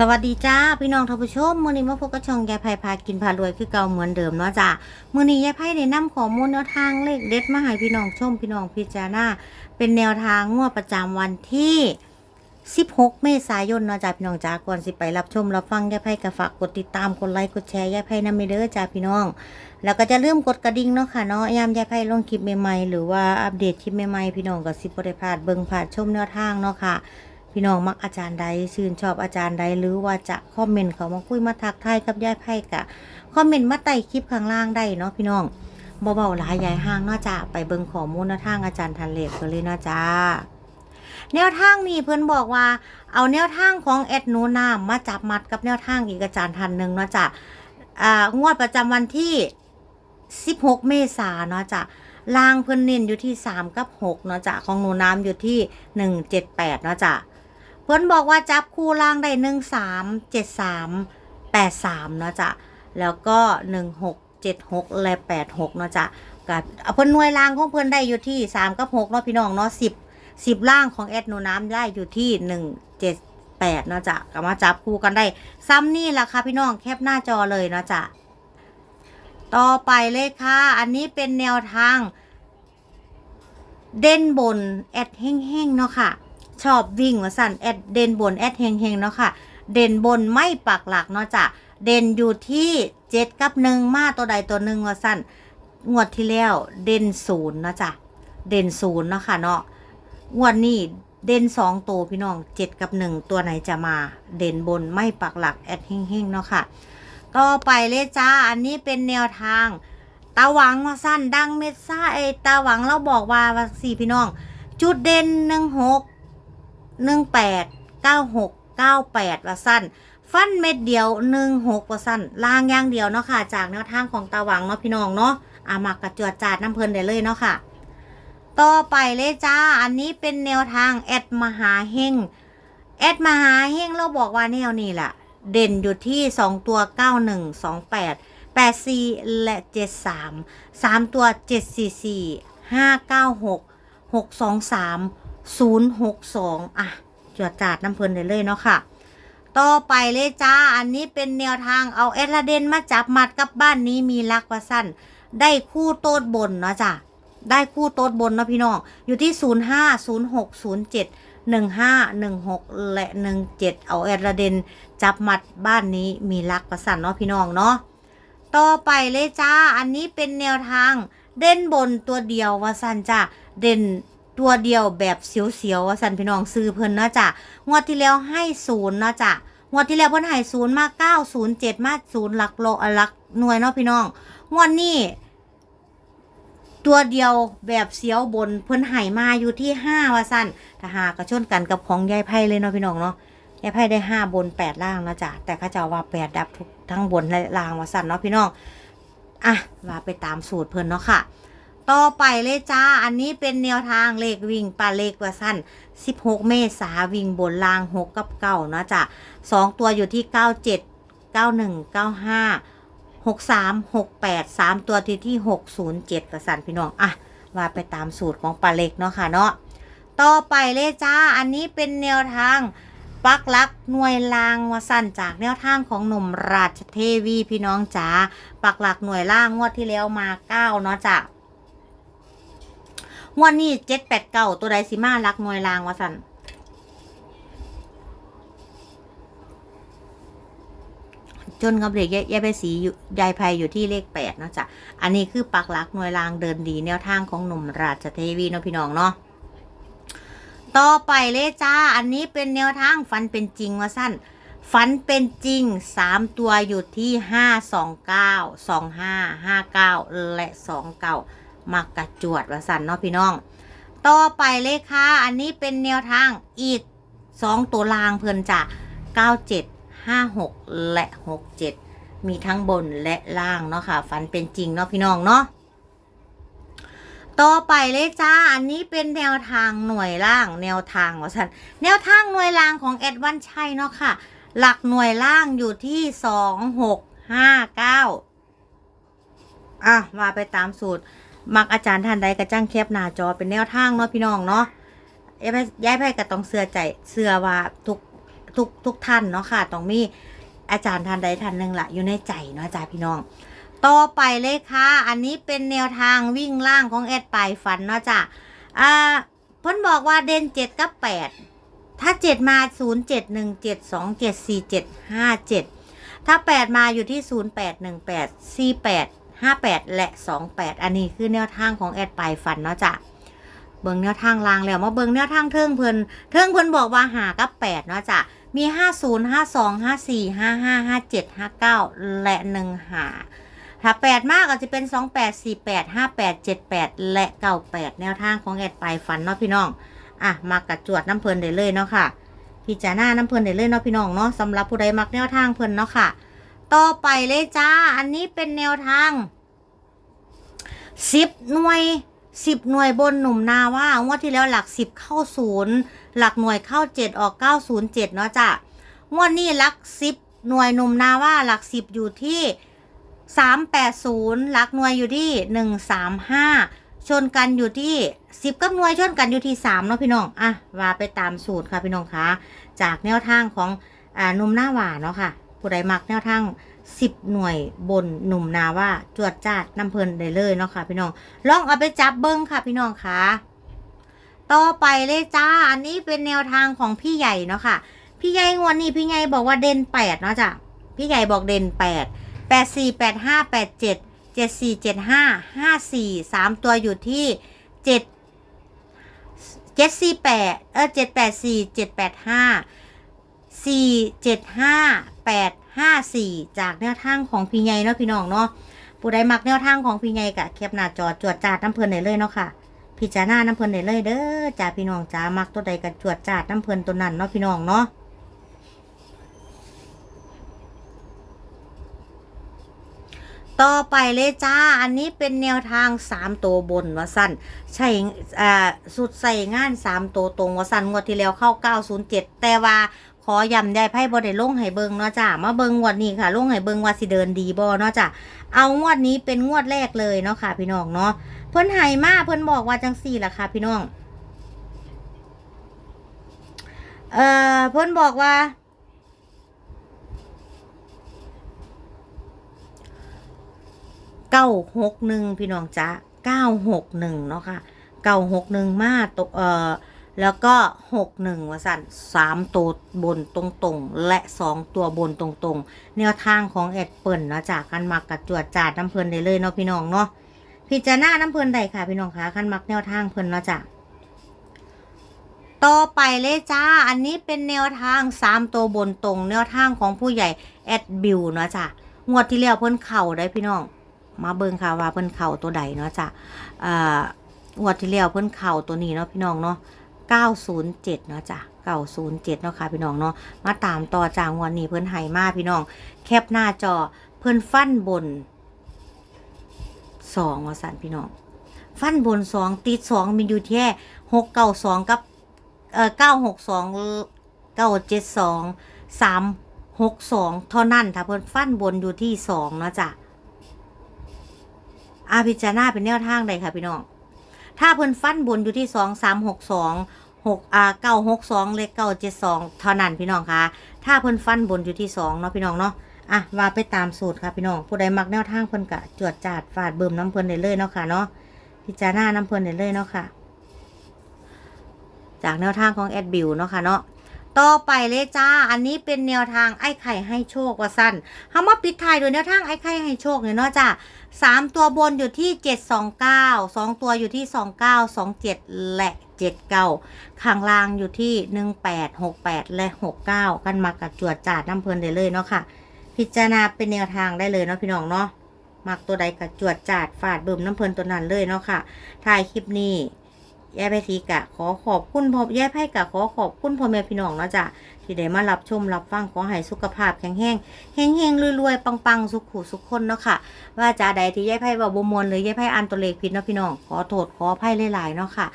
สวัสดีจ้าพี่น้องท่านผู้ชมมื้อนี้มาพบกับช่องยายไผ่พากินพารวยคือเก่าเหมือนเดิมเนาะจ้ามื้อนี้ยายไผ่ได้นำข้อมูลแนวทางเลขเด็ดมาให้พี่น้องชมพี่น้องพิจารณาเป็นแนวทางงวดประจำวันที่ 16 เมษายนเนาะจ้าพี่น้องจ้าก่อนสิไปรับชมรับฟังยายไผ่ก็ฝากกดติดตามกดไลค์กดแชร์ยายไผ่นำไปเด้อจ้าพี่น้อง แล้วก็จะลืมกดกระดิ่งเนาะค่ะเนาะยามยายไผ่ลงคลิปใหม่ๆหรือว่าอัปเดตคลิปใหม่ๆพี่น้องก็สิบ่ได้พลาดเบิ่งพลาดชมแนวทางเนาะค่ะ พี่น้องมักอาจารย์ใดชื่นชอบอาจารย์ใดหรือว่าจะคอมเมนต์เขามาคุยมาทักทายกับยายไพ่กะคอมเมนต์มาใต้คลิปข้างล่างได้เนาะพี่น้องเบาๆหลายยายห้างเนาะจ้ะไปเบิ่งข้อมูลแนวทางอาจารย์ทันเลกกันเลยเนาะจ้าแนวทางนี้เพื่อนบอกว่า เอาแนวทางของแอดหนูนามมาจับมัดกับแนวทางอีกอาจารย์ทันหนึ่งเนาะจ้ะอ่างวดประจำวันที่ 16 เมษายนเนาะจ้ะลางเพื่อนเน้นอยู่ที่ 3 กับ 6 เนาะจ้ะของหนูน้ำอยู่ที่ 178 เนาะจ้ะ เพื่อนบอกว่าจับคู่ล่างได้หนึ่งสามเจ็ดสามแปดสามเนาะจ้ะแล้วก็หนึ่งหกเจ็ดหกและแปดหกเนาะจ้ะกับเพื่อนหน่วยล่างของเพื่อนได้อยู่ที่สามกับหกเนาะพี่น้องเนาะสิบสิบล่างของแอดโนน้ำได้อยู่ที่หนึ่งเจ็ดแปดเนาะจ้ะก็มาจับคู่กันได้ ซ้ำนี่แหละค่ะพี่น้องแคปหน้าจอเลยเนาะจ้ะต่อไปเลยค่ะ อันนี้เป็นแนวทาง เด่นบน แอดแห้งๆเนาะค่ะ ชอบวิ่งว่าสั่นแอดเด่นบนแอดเฮงเฮงเนาะค่ะ เด่นบนไม่ปักหลักเนาะจ้ะเด่นอยู่ที่เจ็ดกับหนึ่งมาตัวใดตัวหนึ่งว่าสั่นงวดที่แล้วเด่นศูนย์เนาะจ้ะเด่นศูนย์เนาะค่ะเนาะงวดนี้เด่นสองตัวพี่น้องเจ็ดกับหนึ่งตัวไหนจะมาเด่นบนไม่ปักหลักแอดเฮงเฮงเนาะค่ะต่อไปเลยจ้าอันนี้เป็นแนวทางตาหวังว่าสั้นดังเม็ดซ่าไอตาหวังเราบอกว่าว่าสี่พี่น้อง จุดเด่นหนึ่งหก 18 96 98 ว่าสั้น ฟันเม็ดเดียว 16 ว่าสั้นล่างย่างเดียวเนาะค่ะ จากแนวทางของตาหวังเนาะพี่น้องเนาะอามากกระจวดจาดน้ำเพลินได้เลยเนาะค่ะ ต่อไปเลยจ้า อันนี้เป็นแนวทางแอดมหาเฮงแอดมหาเฮงเราบอกว่าแนวนี้แหละเด่นอยู่ที่ 2 ตัว 9128 84 และ 73 3 ตัว 744 596 623 ศูนย์หกสองอะจวดจาดน้ำเพลินได้เลยเนาะค่ะ ต่อไปเลยจ้า อันนี้เป็นแนวทางเอาเอลาเดนมาจับมัดกับบ้านนี้มีลักว่าสั้น ได้คู่โต๊ดบนเนาะจ้ะได้คู่โต๊ดบนเนาะพี่น้อง อยู่ที่0 5 0 6 0 7 1 5 1 6และ1 7เอาเอลาเดนจับมัดบ้านนี้มีลักประสั้นเนาะพี่น้องเนาะ ต่อไปเลยจ้า อันนี้เป็นแนวทางเด่นบนตัวเดียวว่าสั้นจ้ะเด่น ตัวเดียวแบบเสียวๆสันพี่น้องซื้อเพิ่นเนาะจ้ะงวดที่แล้วให้ศูนย์เนาะจ้ะงวดที่แล้วเพิ่นให้ศูนย์มาเก้าศูนย์เจ็ดมาศูนย์หลักโลหลักหน่วยเนาะพี่น้องงวดนี้ตัวเดียวแบบเสียวบนเพิ่นให้มาอยู่ที่ห้าว่าสั้นถ้าหากระชนกันกับของยายไพ่เลยเนาะพี่น้องเนาะยายไพ่ได้ห้าบนแปดล่างนะจ้ะแต่ข้าเจ้าว่าแปดดับทุกทั้งบนและล่างว่าสั้นเนาะพี่น้องอะว่าไปตามสูตรเพิ่นเนาะค่ะ ต่อไปเลยจ้า อันนี้เป็นแนวทางเลขวิ่งปลาเลขว่าสั้น 16 เมษาวิ่งบนล่าง 6 กับเก้าเนาะจ้ะสองตัวอยู่ที่ 97 91 95 63 68 3 ตัวที่ที่ 607ว่าสั้นพี่น้อง อะ ว่าไปตามสูตรของปลาเล็กเนาะค่ะเนาะ ต่อไปเลยจ้า อันนี้เป็นแนวทางปักลักหน่วยลางวสั้นจากแนวทางของหนุ่มราชเทวีพี่น้องจ๋าปักหลักหน่วยล่างงวดที่แล้วมาเก้าเนาะจ้ะ งวดนี้เจ็ดแปดเก้าตัวใดสิมาลักหน่วยลางวะสันจนกับเลขยายไปสีอยู่ยายไพอยู่ที่เลขแปดเนาะจ้ะอันนี้คือปักหลักหน่วยลางเดินดีแนวทางของหนุ่มราชเทวีเนาะพี่น้องเนาะ ต่อไปเลยจ้า อันนี้เป็นแนวทางฝันเป็นจริงว่าสั้นฝันเป็นจริงสามตัวอยู่ที่ห้าสองเก้าสองห้าห้าเก้าและสองเก้า มักกระจวดว่าสันเนาะพี่น้อง ต่อไปเลยค่ะ อันนี้เป็นแนวทางอีกสองตัวลางเพื่นจะเก้าเจ็ดห้าหกและหกเจ็ดมีทั้งบนและล่างเนาะค่ะ ฝันเป็นจริงเนาะพี่น้องเนาะต่อไปเลยจ้า อันนี้เป็นแนวทางหน่วยล่าง แนวทางว่าสันแนวทางหน่วยล่างของแอดวันชัยเนาะค่ะ หลักหน่วยล่างอยู่ที่สองหกห้าเก้าอะว่าไปตามสูตร มักอาจารย์ท่านใดกระจ้างแคบหน้าจอเป็นแนวทางเนาะพี่น้องเนาะยายไพ่ยายไพ่ก็ต้องเสือใจเสือว่าทุกทุกทุกท่านเนาะค่ะต้องมีอาจารย์ท่านใดท่านหนึ่งละอยู่ในใจเนาะจ้าพี่น้อง ต่อไปเลยค่ะ อันนี้เป็นแนวทางวิ่งล่างของแอดปลายฝันเนาะจ้ะอ่าพิ่นบอกว่าเด่นเจ็ดกับแปดถ้าเจ็ดมาศูนย์เจ็ดหนึ่งเจ็ดสองเจ็ดสี่เจ็ดห้าเจ็ดถ้าแปดมาอยู่ที่ศูนย์แปดหนึ่งแปดสี่แปด ห้าแปดและสองแปดอันนี้คือแนวทางของแอดปลายฝันเนาะจ้ะเบิ่งแนวทางลางแล้วมาเบิ่งแนวทางเทิงเพิ่นเทิงเพิ่นบอกว่าหากับแปดเนาะจ้ะมีห้าศูนย์ห้าสองห้าสี่ห้าห้าห้าเจ็ดห้าเก้าและหนึ่งหาถ้าแปดมากก็จะเป็นสองแปดสี่แปดห้าแปดเจ็ดแปดและเก้าแปดแนวทางของแอดปลายฝันเนาะพี่น้องอะมากระจวดน้ำเพลินได้เลยเนาะค่ะพี่จาหน้าน้ำเพลินได้เลยเนาะพี่น้องเนาะสำหรับผู้ใดมักแนวทางเพลินเนาะค่ะ ต่อไปเลยจ้า อันนี้เป็นแนวทางสิบหน่วยสิบหน่วยบนหนุ่มนาว่างวดที่แล้วหลักสิบเข้าศูนย์หลักหน่วยเข้าเจ็ดออกเก้าศูนย์เจ็ดเนาะจ้ะงวดนี้หลักสิบหน่วยหนุ่มนาว่าหลักสิบอยู่ที่สามแปดศูนย์หลักหน่วยอยู่ที่หนึ่งสามห้าชนกันอยู่ที่สิบกับหน่วยชนกันอยู่ที่สามเนาะพี่น้องอะว่าไปตามสูตรค่ะพี่น้องคะจากแนวทางของอ่าหนุ่มหน้าหวานเนาะค่ะ ผู้ใดมักแนวทางสิบหน่วยบนหนุ่มนาว่าจวดจาดน้ำเพลินได้เลยเนาะค่ะ พี่น้อง ลองเอาไปจับเบิ้งค่ะ พี่น้องคะต่อไปเลยจ้า อันนี้เป็นแนวทางของพี่ใหญ่เนาะค่ะ พี่ใหญ่งวนนี้พี่ใหญ่บอกว่าเด่นแปดเนาะจ้ะ พี่ใหญ่บอกเด่นแปดแปดสี่แปดห้าแปดเจ็ดเจ็ดสี่เจ็ดห้าห้าสี่สามตัวอยู่ที่เจ็ดเจ็ดสี่แปดเออเจ็ดแปดสี่เจ็ดแปดห้า สี่เจ็ดห้าแปดห้าสี่จากแนวทางของพี่ใหญ่เนาะพี่น้องเนาะผู้ใดมักแนวทางของพี่ใหญ่กะเก็บหน้าจอจวดจาดน้ำเพลินได้เลยเนาะค่ะพิจารณาน้ำเพลินได้เลยเด้อจ้าพี่น้องจ้ามักตัวใดกะจวดจาดน้ำเพลินตัวนั้นเนาะพี่น้องเนาะต่อไปเลยจ้า อันนี้เป็นแนวทางสามตัวบนวะสั้นใช่อ่าสุดใส่งานสามตัวตรงวะสั้นงวดที่แล้วเข้า907แต่ว่า ขอย้ำได้ไพ่บ่ได้ลงให้เบิงเนาะจ้ามาเบิงงวดนี้ค่ะลงให้เบิงว่าสิเดินดีบ่เนาะจ้าเอางวดนี้เป็นงวดแรกเลยเนาะค่ะ พี่น้องเนาะเพิ่นให้มาเพิ่นบอกว่าจังสี่ล่ะค่ะ พี่น้องเอ่อเพิ่นบอกว่าเก้าหกหนึ่งพี่น้องจ๊ะเก้าหกหนึ่งเนาะค่ะเก้าหกหนึ่งมาตกเอ่อ แล้วก็หกหนึ่งวสันสามตัวบนตรงๆ และสองตัวบนตรงๆ แนวทางของแอดเปิลเนาะจากกันมักกับจวดจาดน้ำเพลินได้เลยเนาะพี่น้องเนาะพิจารณาน้ำเพลินได้ค่ะพี่น้องคะคันมักแนวทางเพลินเนาะจ้ะต่อไปเลยจ้า อันนี้เป็นแนวทางสามตัวบนตรง แนวทางของผู้ใหญ่แอดบิวเนาะจ้ะงวดที่แล้วเพิ่นเข่าได้พี่น้อง มาเบิ่งค่ะว่าเพิ่นเข่าตัวใดเนาะจ้ะอ่างวดที่แล้วเพิ่นเข่าตัวนี้เนาะพี่น้องเนาะ 907 เนาะจ้ะ907 เนาะค่ะพี่น้องเนาะ มาตามต่อจากงวดนี้เพิ่นให้มาพี่น้อง แคปหน้าจอเพิ่นฟันบน2ว่าสั่นพี่น้อง ฟันบน 2 ติด 2 มีอยู่แค่692 กับเอ่อ962 972 362 เท่านั้นถ้าเพิ่นฟันบนอยู่ที่ 2 เนาะจ้ะอาพิจารณาเป็นแนวทางใดค่ะพี่น้อง ถ้าเพิ่นฟันบนอยู่ที่สองสามหกสองหกอ่าเก้าหกสองเลขเก้าเจ็ดสองเท่านั้นพี่น้องคะถ้าเพิ่นฟันบนอยู่ที่สองเนาะพี่น้องเนาะอะว่าไปตามสูตรค่ะพี่น้องผู้ใดมักแนวทางเพิ่นกะจวดจาดฝาดเบิ่มน้ำเพิ่นได้เลยเนาะค่ะเนาะพิจารณาน้ำเพิ่นได้เลยเนาะค่ะ จากแนวทางของแอดบิวเนาะค่ะเนาะ ต่อไปเลยจ้า อันนี้เป็นแนวทางไอ้ไข่ให้โชคว่าสั้นเฮามาปิดท้ายโดวยแนวทางไอ้ไข่ให้โชคเนี่ยเนาะจ้าสามตัวบนอยู่ที่เจ็ดสองเก้าสองตัวอยู่ที่สองเก้าสองเจ็ดและเจ็ดเก้าข้างล่างอยู่ที่หนึ่งแปดหกแปดและหกเก้ากันมากับจวดจ่าดน้ำเพลินได้เลยเนาะค่ะ พิจารณาเป็นแนวทางได้เลยเนาะพี่น้องเนาะมักตัวใดกับจวดจาดฟาดเบิ่มน้ำเพลินตัวนั้นเลยเนาะค่ะถ่ายคลิปนี้ ยายไพทีกะขอขอบคุณพ่อยายไพกะขอขอบคุณพ่อแม่พี่น้องเนาะจ้ะที่ได้มารับชมรับฟังขอให้สุขภาพแข็งแรงแห้งแห้งๆรวยๆปังๆ สุขุสุขคนเนาะค่ะ ว่าจาใดที่ยายไพ่บอกบมวลหรือยายไพ่อ่านตัวเลขผิดเนาะพี่น้องขอโทษขออภัยหลายๆเนาะค่ะ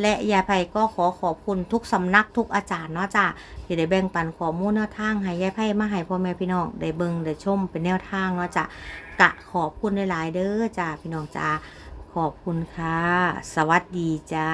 และยายไพ่ก็ขอขอบคุณทุกสำนักทุกอาจารย์เนาะจ้าที่ได้แบ่งปันข้อมูลแนวทางให้ยายไพ่มาให้พ่อแม่พี่น้องได้เบิ่งได้ชมเป็นแนวทางเนาะจ้ากะขอบคุณหลายๆเด้อจ้าพี่น้องจ้า ขอบคุณค่ะ สวัสดีจ้า